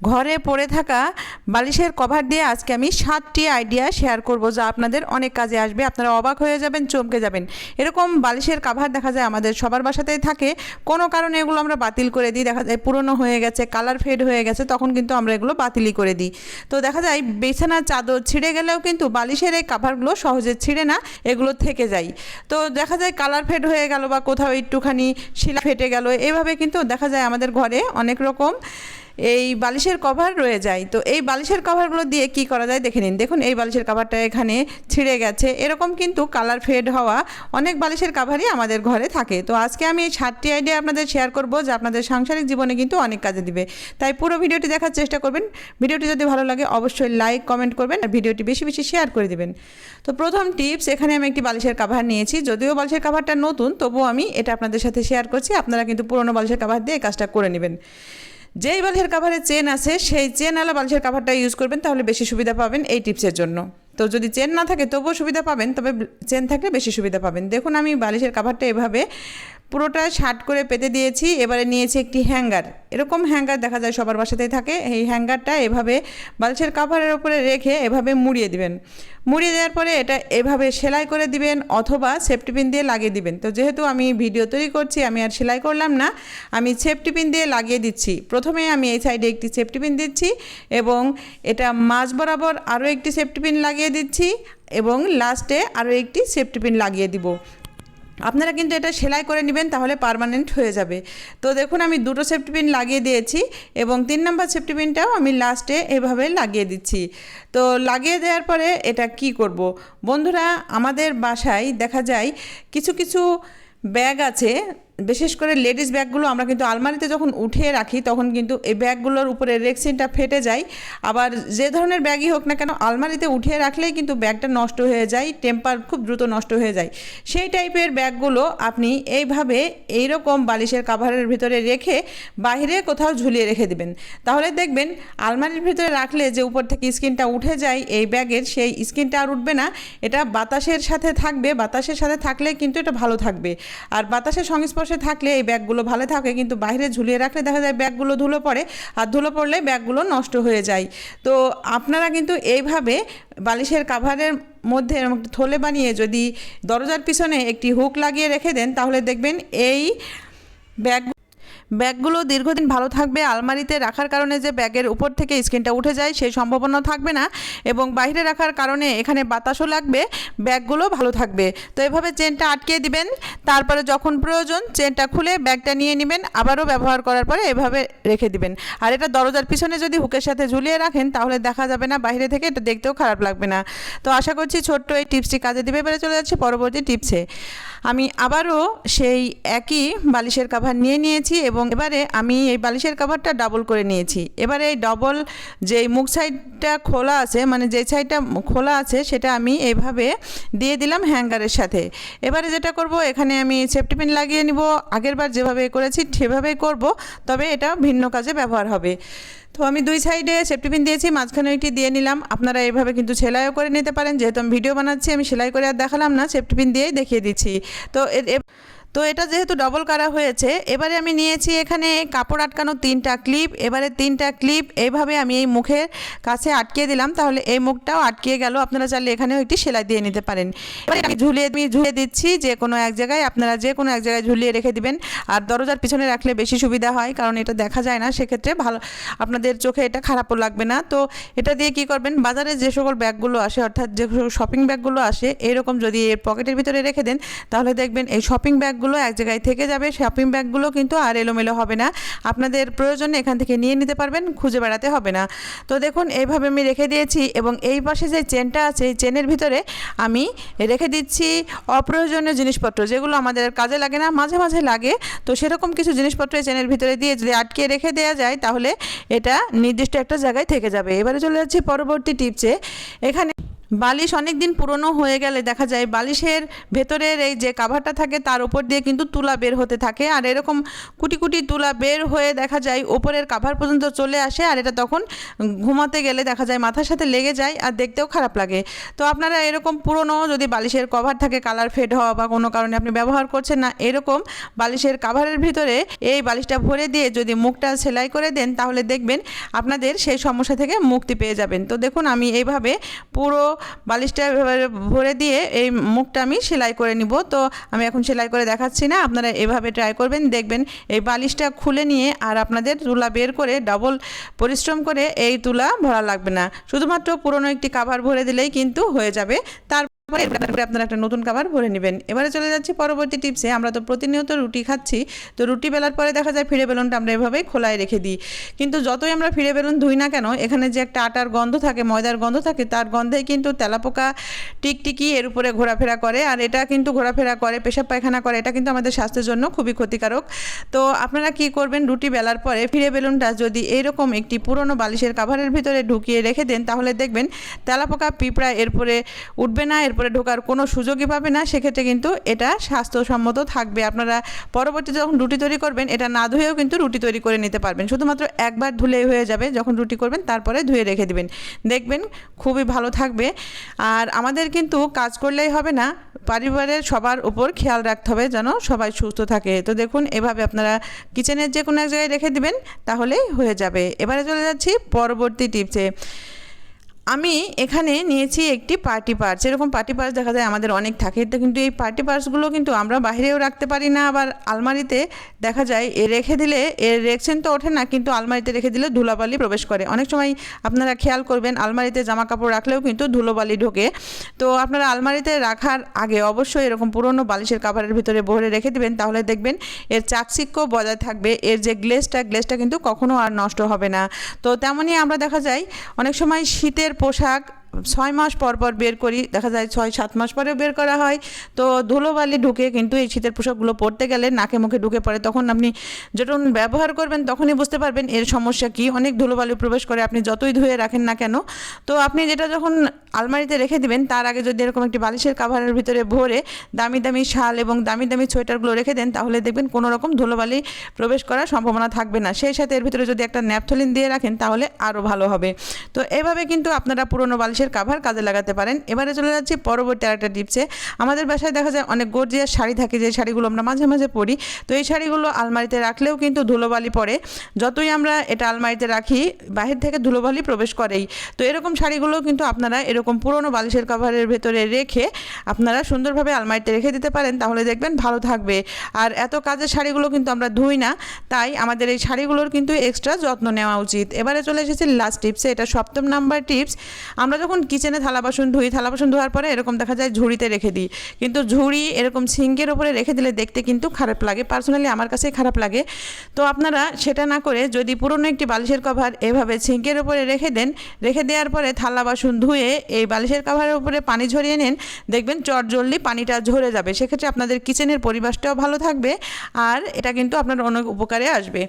ঘরে পড়ে থাকা বালিশের কভার দিয়ে আজকে আমি সাতটি আইডিয়া শেয়ার করব যা আপনাদের অনেক কাজে আসবে। আপনারা অবাক হয়ে যাবেন, চমকে যাবেন। এরকম বালিশের কাভার দেখা যায় আমাদের সবার বাসাতেই থাকে। কোনো কারণে এগুলো আমরা বাতিল করে দিই। দেখা যায় পুরনো হয়ে গেছে কালার ফেড হয়ে গেছে, তখন কিন্তু আমরা এগুলো বাতিলই করে দিই। তো দেখা যায় বিছানার চাদর ছিঁড়ে গেলেও কিন্তু বালিশের এই কাভারগুলো সহজে ছিঁড়ে না, এগুলো থেকে যায়। তো দেখা যায় কালার ফেড হয়ে গেল বা কোথাও একটুখানি শিলা ফেটে গেল। এভাবে কিন্তু দেখা যায় আমাদের ঘরে অনেক রকম এই বালিশের কভার রয়ে যায়। তো এই বালিশের কভারগুলো দিয়ে কি করা যায় দেখে নিন। দেখুন, এই বালিশের কভারটা এখানে ছিঁড়ে গেছে। এরকম কিন্তু কালার ফেড হওয়া অনেক বালিশের কাভারই আমাদের ঘরে থাকে। তো আজকে আমি এই সাতটি আইডিয়া আপনাদের শেয়ার করব যে আপনাদের সাংসারিক জীবনে কিন্তু অনেক কাজে দিবে। তাই পুরো ভিডিওটি দেখার চেষ্টা করবেন। ভিডিওটি যদি ভালো লাগে, অবশ্যই লাইক কমেন্ট করবেন আর ভিডিওটি বেশি বেশি শেয়ার করে দেবেন। তো প্রথম টিপস এখানে আমি একটি বালিশের কাভার নিয়েছি। যদিও বালিশের কাভারটা নতুন, তবুও আমি এটা আপনাদের সাথে শেয়ার করছি। আপনারা কিন্তু পুরনো বালিশের কাভার দিয়ে কাজটা করে নেবেন। যেই বালিশের কাভারে চেন আছে, সেই চেন আলা বালিশের কাভারটা ইউজ করবেন, তাহলে বেশি সুবিধা পাবেন এই টিপসের জন্য। তো যদি চেন না থাকে, তবুও সুবিধা পাবেন, তবে চেন থাকলে বেশি সুবিধা পাবেন। দেখুন, আমি বালিশের কাভারটা এভাবে পুরোটা শার্ট করে পেতে দিয়েছি, এবারে নিয়েছি একটি হ্যাঙ্গার। এরকম হ্যাঙ্গার দেখা যায় সবার বাসাতেই থাকে, এই হ্যাঙ্গারটা এভাবে বালিশের কাভারের ওপরে রেখে এভাবে মুড়িয়ে দিবেন। মুড়িয়ে দেওয়ার পরে এটা এভাবে সেলাই করে দিবেন অথবা সেফটি পিন দিয়ে লাগিয়ে দিবেন। তো যেহেতু আমি ভিডিও তৈরি করছি, আমি আর সেলাই করলাম না, আমি সেফটি পিন দিয়ে লাগিয়ে দিচ্ছি। প্রথমে আমি এই সাইডে একটি সেফটি পিন দিচ্ছি এবং এটা মাঝ বরাবর আরও একটি সেফটি পিন লাগিয়ে দিচ্ছি এবং লাস্টে আরও একটি সেফটি পিন লাগিয়ে দিব। আপনারা কিন্তু এটা সেলাই করে নেবেন, তাহলে পারমানেন্ট হয়ে যাবে। তো দেখুন, আমি দুটো সেফটি পিন লাগিয়ে দিয়েছি এবং তিন নম্বর সেফটি পিনটাও আমি লাস্টে এভাবে লাগিয়ে দিচ্ছি। তো লাগিয়ে দেওয়ার পরে এটা কি করব? বন্ধুরা, আমাদের বাসায় দেখা যায় কিছু কিছু ব্যাগ আছে বিশেষ করে লেডিস ব্যাগগুলো আমরা কিন্তু আলমারিতে যখন উঠিয়ে রাখি, তখন কিন্তু এই ব্যাগগুলোর উপরে রেক্সিনটা ফেটে যায়। আবার যে ধরনের ব্যাগই হোক না কেন, আলমারিতে উঠিয়ে রাখলেই কিন্তু ব্যাগটা নষ্ট হয়ে যায়, টেম্পার খুব দ্রুত নষ্ট হয়ে যায়। সেই টাইপের ব্যাগগুলো আপনি এইভাবে এইরকম বালিশের কাভারের ভিতরে রেখে বাইরে কোথাও ঝুলিয়ে রেখে দেবেন। তাহলে দেখবেন আলমারির ভিতরে রাখলে যে উপর থেকে স্কিনটা উঠে যায়, এই ব্যাগের সেই স্কিনটা আর উঠবে না। এটা বাতাসের সাথে থাকবে, বাতাসের সাথে থাকলে কিন্তু এটা ভালো থাকবে। আর বাতাসের সংস্পর্শে থাকলে এই ব্যাগগুলো ভালো থাকে, কিন্তু বাইরে ঝুলিয়ে রাখলে দেখা যায় ব্যাগগুলো ধুলো পড়ে, আর ধুলো পড়লে ব্যাগগুলো নষ্ট হয়ে যায়। তো আপনারা কিন্তু এইভাবে বালিশের কাভারের মধ্যে থলে বানিয়ে যদি দরজার পিছনে একটি হুক লাগিয়ে রেখে দেন, তাহলে দেখবেন এই ব্যাগ ব্যাগগুলো দীর্ঘদিন ভালো থাকবে, আলমারিতে রাখার কারণে যে ব্যাগের উপর থেকে স্ক্রিনটা উঠে যায় সেই সম্ভাবনা থাকবে না এবং বাইরে রাখার কারণে এখানে বাতাসও লাগবে, ব্যাগগুলো ভালো থাকবে। তো এভাবে চেনটা আটকে দিবেন, তারপরে যখন প্রয়োজন চেনটা খুলে ব্যাগটা নিয়ে নেবেন, আবারও ব্যবহার করার পরে এভাবে রেখে দিবেন। আর এটা দরজার পিছনে যদি হুকের সাথে ঝুলিয়ে রাখেন, তাহলে দেখা যাবে না বাইরে থেকে এটা দেখতেও খারাপ লাগবে না। তো আশা করছি ছোট্ট এই টিপসটি কাজে দিবে এবারে চলে যাচ্ছে পরবর্তী টিপসে। আমি আবারও সেই একই বালিশের কাভার নিয়ে নিয়েছি এবং এবারে আমি এই বালিশের কাভারটা ডাবল করে নিয়েছি। এবারে এই ডবল যে মুখ সাইডটা খোলা আছে মানে যে সাইডটা খোলা আছে, সেটা আমি এইভাবে দিয়ে দিলাম হ্যাঙ্গারের সাথে। এবারে যেটা করব, এখানে আমি সেফটি পিন লাগিয়ে নিব। আগেরবার যেভাবে করেছি, সেভাবেই করব, তবে এটা ভিন্ন কাজে ব্যবহার হবে। তো আমি দুই সাইডে সেফটি পিন দিয়েছি, মাঝখানে একটি দিয়ে নিলাম। আপনারা এইভাবে কিন্তু সেলাইও করে নিতে পারেন। যেহেতু আমি ভিডিও বানাচ্ছি, আমি সেলাই করে আর দেখালাম না সেফটি পিন দিয়েই দেখিয়ে দিচ্ছি। তো তো এটা যেহেতু ডবল করা হয়েছে, এবারে আমি নিয়েছি এখানে কাপড় আটকানো তিনটা ক্লিপ এবারে তিনটা ক্লিপ এইভাবে আমি এই মুখের কাছে আটকিয়ে দিলাম, তাহলে এই মুখটাও আটকিয়ে গেল, আপনারা চাইলে এখানেও একটি সেলাই দিয়ে নিতে পারেন। এবারে আমি ঝুলিয়ে আমি ঝুলিয়ে দিচ্ছি, যে কোনো এক জায়গায় আপনারা যে কোনো এক জায়গায় ঝুলিয়ে রেখে দিবেন, আর দরজার পিছনে রাখলে বেশি সুবিধা হয়, কারণ এটা দেখা যায় না, সেক্ষেত্রে ভালো, আপনাদের চোখে এটা খারাপও লাগবে না। তো এটা দিয়ে কি করবেন, বাজারে যে সকল ব্যাগগুলো আসে, অর্থাৎ যে শপিং ব্যাগগুলো আসে, এরকম যদি এর পকেটের ভিতরে রেখে দেন, তাহলে দেখবেন এই শপিং ব্যাগগুলো এক জায়গায় থেকে যাবে শপিং ব্যাগগুলো কিন্তু আর এলোমেলো হবে না। আপনাদের প্রয়োজনে এখান থেকে নিয়ে নিতে পারবেন, খুঁজে বেড়াতে হবে না। তো দেখুন, এইভাবে আমি রেখে দিয়েছি এবং এই পাশে যে চেনটা আছে, এই চেনের ভিতরে আমি রেখে দিচ্ছি অপ্রয়োজনীয় জিনিসপত্র, যেগুলো আমাদের কাজে লাগে না, মাঝে মাঝে লাগে। তো সেরকম কিছু জিনিসপত্র এই চেনের ভিতরে দিয়ে যদি আটকে রেখে দেওয়া যায়, তাহলে এটা নির্দিষ্ট একটা জায়গায় থেকে যাবে। এবারে চলে যাচ্ছি পরবর্তী টিপসে। এখানে বালিশ অনেক দিন পুরনো হয়ে গেলে দেখা যায় বালিশের ভেতরের এই যে কাভারটা থাকে তার উপর দিয়ে কিন্তু তুলা বের হতে থাকে। আর এরকম কুটি কুটি তুলা বের হয়ে দেখা যায় ওপরের কাভার পর্যন্ত চলে আসে আর এটা তখন ঘুমাতে গেলে দেখা যায় মাথার সাথে লেগে যায় আর দেখতেও খারাপ লাগে। তো আপনারা এরকম পুরনো যদি বালিশের কভার থাকে কালার ফেড হওয়া বা কোনো কারণে আপনি ব্যবহার করছেন না, এরকম বালিশের কাভারের ভিতরে এই বালিশটা ভরে দিয়ে যদি মুখটা সেলাই করে দেন তাহলে দেখবেন আপনাদের সেই সমস্যা থেকে মুক্তি পেয়ে যাবেন। তো দেখুন আমি এইভাবে পুরো বালিশটা ভরে দিয়ে এই মুখটা আমি সেলাই করে নিব। তো আমি এখন সেলাই করে দেখাচ্ছি না, আপনারা এভাবে ট্রাই করবেন, দেখবেন এই বালিশটা খুলে নিয়ে আর আপনাদের তুলা বের করে ডাবল পরিশ্রম করে এই তুলা ভরা লাগবে না। শুধুমাত্র পুরনো একটি কাভার ভরে দিলেই কিন্তু হয়ে যাবে। তার এরপরে আপনারা একটা নতুন খাবার ভরে নেবেন। এবারে চলে যাচ্ছি পরবর্তী টিপসে আমরা তো প্রতিনিয়ত রুটি খাচ্ছি, তো রুটি বেলার পরে দেখা যায় ফিরে বেলুনটা আমরা এভাবেই খোলায় রেখে দিই। কিন্তু যতই আমরা ফিরে বেলুন ধুই না কেন, এখানে যে একটা আটার গন্ধ থাকে, ময়দার গন্ধ থাকে, তার গন্ধে কিন্তু তেলাপোকা টিকটিকি এর উপরে ঘোরাফেরা করে। আর এটা কিন্তু ঘোরাফেরা করে, পেশাব পায়খানা করে, এটা কিন্তু আমাদের স্বাস্থ্যের জন্য খুবই ক্ষতিকারক। তো আপনারা কি করবেন, রুটি বেলার পরে ফিরে বেলুনটা যদি এইরকম একটি পুরনো বালিশের কাভারের ভিতরে ঢুকিয়ে রেখে দেন, তাহলে দেখবেন তেলাপোকা পিঁপড়া এরপরে উঠবে না এরপরে ঢোকার কোনো সুযোগই পাবে না, সেক্ষেত্রে কিন্তু এটা স্বাস্থ্যসম্মত থাকবে। আপনারা পরবর্তীতে যখন রুটি তৈরি করবেন, এটা না ধুয়েও কিন্তু রুটি তৈরি করে নিতে পারবেন। শুধুমাত্র একবার ধুলেই হয়ে যাবে, যখন রুটি করবেন তারপরে ধুয়ে রেখে দিবেন। দেখবেন খুবই ভালো থাকবে। আর আমাদের কিন্তু কাজ করলেই হবে না, পরিবারের সবার উপর খেয়াল রাখতে হবে যেন সবাই সুস্থ থাকে। তো দেখুন, এভাবে আপনারা কিচেনের যে কোনো এক জায়গায় রেখে দিবেন, তাহলেই হয়ে যাবে। এবারে চলে যাচ্ছি পরবর্তী টিপসে। আমি এখানে নিয়েছি একটি পার্টি পার্স। এরকম পার্টি পার্স দেখা যায় আমাদের অনেক থাকে। তো কিন্তু এই পার্টি পার্সগুলো কিন্তু আমরা বাইরেও রাখতে পারি না। আবার আলমারিতে দেখা যায় এ রেখে দিলে এর রেকশন তো ওঠে না, কিন্তু আলমারিতে রেখে দিলে ধুলাবালি প্রবেশ করে। অনেক সময় আপনারা খেয়াল করবেন, আলমারিতে জামা কাপড় রাখলেও কিন্তু ধুলোবালি ঢোকে। তো আপনারা আলমারিতে রাখার আগে অবশ্যই এরকম পুরনো বালিশের কাভারের ভিতরে ভরে রেখে দিবেন। তাহলে দেখবেন এর চাকচিক্য বজায় থাকবে। এর যে গ্লেসটা গ্লেসটা কিন্তু কখনো আর নষ্ট হবে না। তো তেমনই আমরা দেখা যায় অনেক সময় শীতের পোশাক ছয় মাস পর পর বের করি, দেখা যায় ছয় সাত মাস পরেও বের করা হয়। তো ধুলোবালি ঢুকে কিন্তু এই শীতের পোশাকগুলো পরতে গেলে নাকে মুখে ঢুকে পড়ে। তখন আপনি যখন ব্যবহার করবেন তখনই বুঝতে পারবেন এর সমস্যা কি। অনেক ধুলোবালি প্রবেশ করে আপনি যতই ধুয়ে রাখেন না কেন। তো আপনি যেটা যখন আলমারিতে রেখে দিবেন, তার আগে যদি এরকম একটি বালিশের কাভারের ভিতরে ভরে দামি দামি শাল এবং দামি দামি সোয়েটারগুলো রেখে দেন, তাহলে দেখবেন কোনো রকম ধুলোবালি প্রবেশ করার সম্ভাবনা থাকবে না। সেই সাথে এর ভিতরে যদি একটা ন্যাপথলিন দিয়ে রাখেন, তাহলে আরও ভালো হবে। তো এভাবে কিন্তু আপনারা পুরনো বালিশের কাভার কাজে লাগাতে পারেন। এবারে চলে যাচ্ছি পরবর্তী আরেকটা টিপসে আমাদের বাসায় দেখা যায় অনেক গর্জিয়ার শাড়ি থাকে, যে শাড়িগুলো আমরা মাঝে মাঝে পরি। তো এই শাড়িগুলো আলমারিতে রাখলেও কিন্তু ধুলোবালি পড়ে যতই আমরা এটা আলমারিতে রাখি, বাহির থেকে ধুলোবালি প্রবেশ করেই। তো এরকম শাড়িগুলো কিন্তু আপনারা এরকম পুরনো বালিশের কাভারের ভেতরে রেখে আপনারা সুন্দরভাবে আলমারিতে রেখে দিতে পারেন, তাহলে দেখবেন ভালো থাকবে। আর এত কাজের শাড়িগুলো কিন্তু আমরা ধুই না, তাই আমাদের এই শাড়িগুলোর কিন্তু এক্সট্রা যত্ন নেওয়া উচিত। এবারে চলে এসেছি লাস্ট টিপসে এটা সপ্তম নাম্বার টিপস আমরা যখন কিচেনে থালা বাসন ধুই, থালা বাসন ধোয়ার পরে এরকম দেখা যায় ঝুড়িতে রেখে দিই। কিন্তু ঝুড়ি এরকম সিঙ্কের ওপরে রেখে দিলে দেখতে কিন্তু খারাপ লাগে। পার্সোনালি আমার কাছেই খারাপ লাগে। তো আপনারা সেটা না করে যদি পুরনো একটি বালিশের কভার এভাবে সিঙ্কের ওপরে রেখে দেন, রেখে দেওয়ার পরে থালা বাসন ধুয়ে এই বালিশের কভারের উপরে পানি ঝরিয়ে নেন, দেখবেন চট জলদি পানিটা ঝরে যাবে। সেক্ষেত্রে আপনাদের কিচেনের পরিবেশটাও ভালো থাকবে আর এটা কিন্তু আপনার অনেক উপকারে আসবে।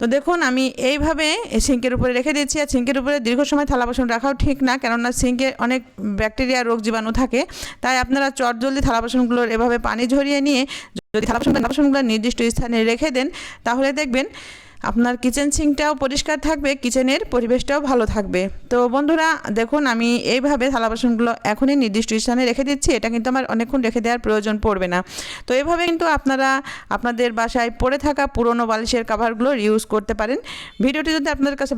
তো দেখুন, আমি এইভাবে সিঙ্কের উপরে রেখে দিচ্ছি আর সিঙ্কের উপরে দীর্ঘ সময় থালা বাসন রাখাও ঠিক না। কেননা সিঙ্কে অনেক ব্যাকটেরিয়া রোগ জীবাণু থাকে, তাই আপনারা চট জলদি থালা বাসনগুলোর এভাবে পানি ঝরিয়ে নিয়ে যদি থালা বাসন বাসনগুলো নির্দিষ্ট স্থানে রেখে দেন, তাহলে দেখবেন আপনার কিচেন সিঙ্কটাও পরিষ্কার থাকবে, কিচেনের পরিবেশটাও ভালো থাকবে। তো বন্ধুরা, দেখুন আমি এইভাবে থালা বাসনগুলো এখনই নির্দিষ্ট স্থানে রেখে দিচ্ছি, এটা কিন্তু আমার অনেকক্ষণ রেখে দেওয়ার প্রয়োজন পড়বে না। তো এভাবে কিন্তু আপনারা আপনাদের বাসায় পড়ে থাকা পুরনো বালিশের কাভারগুলো ইউজ করতে পারেন। ভিডিওটি যদি আপনাদের কাছে